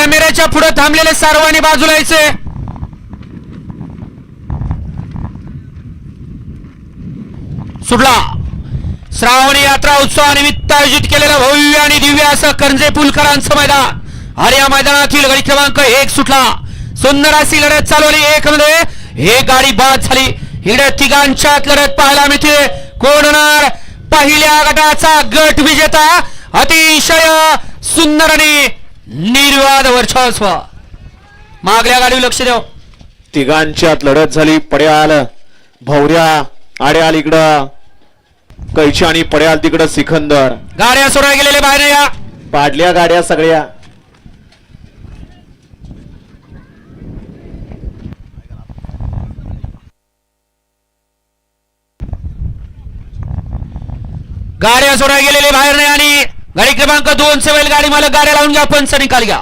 कॅमेऱ्याच्या पुढे थांबलेले सर्वांनी बाजूला यायचे. सुटला. श्रावणी यात्रा उत्सवानिमित्त आयोजित केलेलं भव्य आणि दिव्य असं करंजे पुलकरांचं मैदान. आणि या मैदानातील गडी क्रमांक एक सुटला. सुंदर अशी लढत चालवली. एक मध्ये एक गाडी बाद झाली. इकडे तिघांच्यात लढत पाहायला मिळते. कोण होणार? पहिल्या गटाचा गट विजेता अतिशय सुंदर आणि निर्वाद वर्चस्व. मागल्या गाडी लक्ष देव. तिघांच्यात लढत झाली पड्याल भवऱ्या आड्याल इकडं कैची आणि पड्याल तिकडं सिखंदर गाड्या सोडा गेलेले बाहेर या. पाडल्या गाड्या सगळ्या. गाड्या सोडा गेलेले बाहेर नाही आणि गाडी क्रमांक दोन सेवेल गाडी मालक गाड्या लावून घ्या पंच निकाल घ्या.